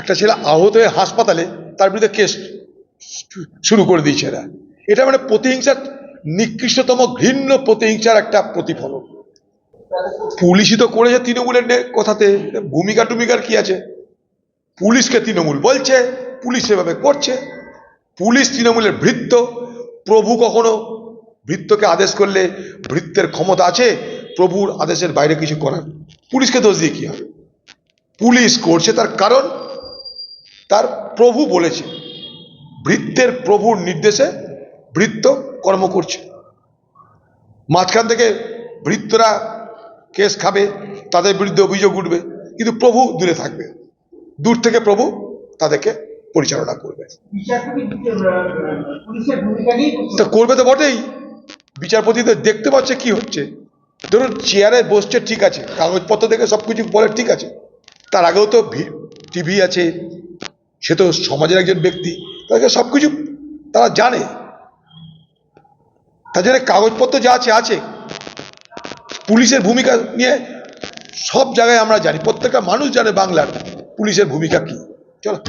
একটা ছেলে আহত হয়ে হাসপাতালে তার বিরুদ্ধে কেস শুরু করে দিয়েছে এরা। এটা মানে প্রতিহিংসার নিকৃষ্টতম ঘৃণ্য প্রতিহিংসার একটা প্রতিফলন। পুলিশই তো করেছে তৃণমূলের কথাতে। ভূমিকা টুমিকার কি আছে? পুলিশকে তৃণমূল বলছে, পুলিশ সেভাবে করছে। পুলিশ তৃণমূলের ভৃত্য। প্রভু কখনো ভৃত্যকে আদেশ করলে ভৃত্যের ক্ষমতা আছে? প্রভুর আদেশের বাইরে কিছু করার পুলিশকে দোষ দিয়ে কি হবে? পুলিশ করছে তার কারণ তার প্রভু বলেছে। ভৃত্যের প্রভুর নির্দেশে বৃত্ত কর্ম করছে। মাঝখান থেকে বৃত্তরা কেস খাবে, তাদের বিরুদ্ধে অভিযোগ উঠবে, কিন্তু প্রভু দূরে থাকবে। দূর থেকে প্রভু তাদেরকে পরিচালনা করবে। তা করবে তো বটেই। বিচারপতি তো দেখতে পাচ্ছে কি হচ্ছে। ধরুন চেয়ারে বসছে ঠিক আছে, কাগজপত্র দেখে সব কিছু বলে ঠিক আছে। তার আগেও তো টিভি আছে সে তো সমাজের একজন ব্যক্তি, তাকে সব কিছু তারা জানে। তার জন্য কাগজপত্র যা আছে আছে। পুলিশের ভূমিকা নিয়ে সব জায়গায় আমরা জানি, প্রত্যেকটা মানুষ জানে বাংলার পুলিশের ভূমিকা কি। চলো।